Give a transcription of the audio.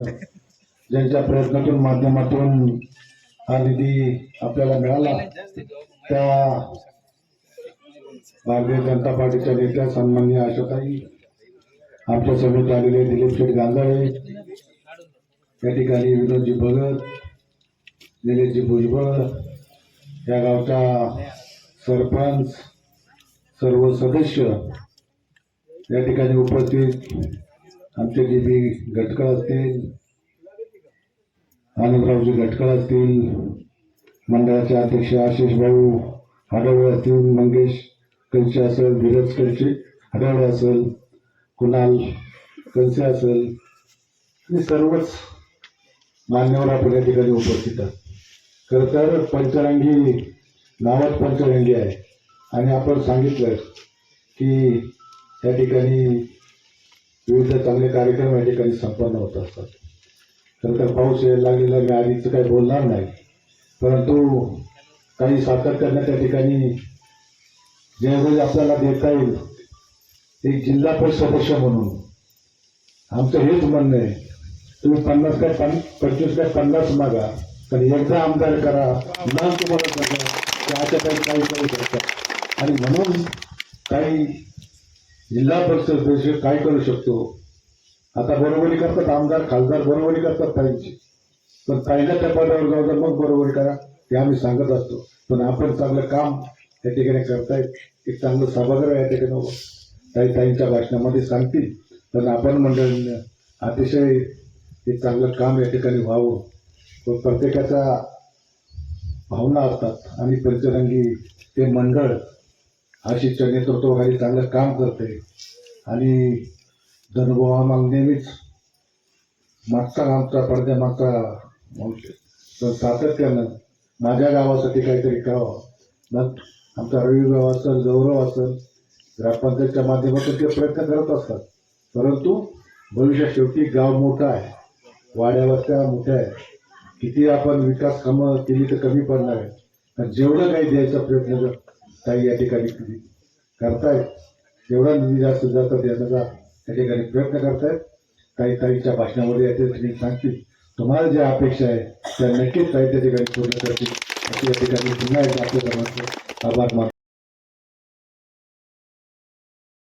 ज्यांच्या प्रयत्नातून माध्यमातून हा निधी आपल्याला मिळाला त्या भारतीय जनता पार्टीच्या नेत्या सन्मान्य आशाताई आमच्या सभेत आलेले दिलीप शेठ गांजाळे या ठिकाणी विनोदजी भगत निलेशजी भुजबळ या गावचा सरपंच सर्व सदस्य या ठिकाणी उपस्थित आमचे जे बी गटकळ असतील आनंदरावजी गटकळ असतील मंडळाचे अध्यक्ष आशिष भाऊ हडवळे असतील मंगेश कंचे असेल धीरज कंचे हडवळे असेल कुणाल कंचे असेल आणि सर्वच मान्यवर आपण या ठिकाणी उपस्थित आहात. खरं तर पंचरंगी नावात पंचरंगी आहे. आणि आपण सांगितलं की त्या ठिकाणी विविध चांगले कार्यक्रम या ठिकाणी संपन्न होत असतात. खरं तर पाऊस यायला लागलेला मी आधीच काही बोलणार नाही. परंतु काही सातत्यानं त्या ठिकाणी ज्यावेळी आपल्याला देता येईल एक जिल्हा परिषद सदस्य म्हणून आमचं हेच म्हणणं आहे तुम्ही पन्नास काय पन पंचवीस काय पन्नास मागा पण एकदा आमदार करा ना तुम्हाला सांगा की अशा काही काही करू शकता आणि म्हणून काही जिल्हा परिषद सदस्य काय करू शकतो? आता बरोबरी करतात आमदार खासदार बरोबरी करतात काहींची पण काहींना त्या पदावर जाऊ तर मग बरोबरी करा. हे आम्ही सांगत असतो. पण आपण चांगलं काम या ठिकाणी करतायत एक चांगलं सभागृह या ठिकाणी ताई काही ताईंच्या भाषणामध्ये सांगतील. पण आपण मंडळींनी अतिशय एक चांगलं काम या ठिकाणी व्हावं. व प्रत्येकाच्या भावना असतात. आणि पंचरंगी ते मंडळ हर्षितच्या नेतृत्वाखाली चांगलं काम करते. आणि धनुभाव आम्हाला नेहमीच मागचा आमचा पडद्या मागचा तर सातत्यानं माझ्या गावासाठी काहीतरी करावं. मग आमचा रविभाव असेल गौरव असेल ग्रामपंचायतच्या माध्यमातून ते प्रयत्न करत असतात. परंतु भविष्यात शेवटी गाव मोठं आहे. वाड्यावस्त्या मोठ्या आहे किती आपण विकास कामं केली तर कमी पडणार आहे जेवढं काही द्यायचा प्रयत्न काही या ठिकाणी तुम्ही करतायत. एवढा निधी जास्त जास्त देण्याचा या ठिकाणी प्रयत्न करतायत. काही ताईच्या भाषणामध्ये या ठिकाणी सांगतील. तुम्हाला ज्या अपेक्षा आहे त्या नक्कीच काही त्या ठिकाणी पूर्ण करतील. अशी या ठिकाणी पुन्हा एकदा आपल्या सर्वांचे आभार मानतो.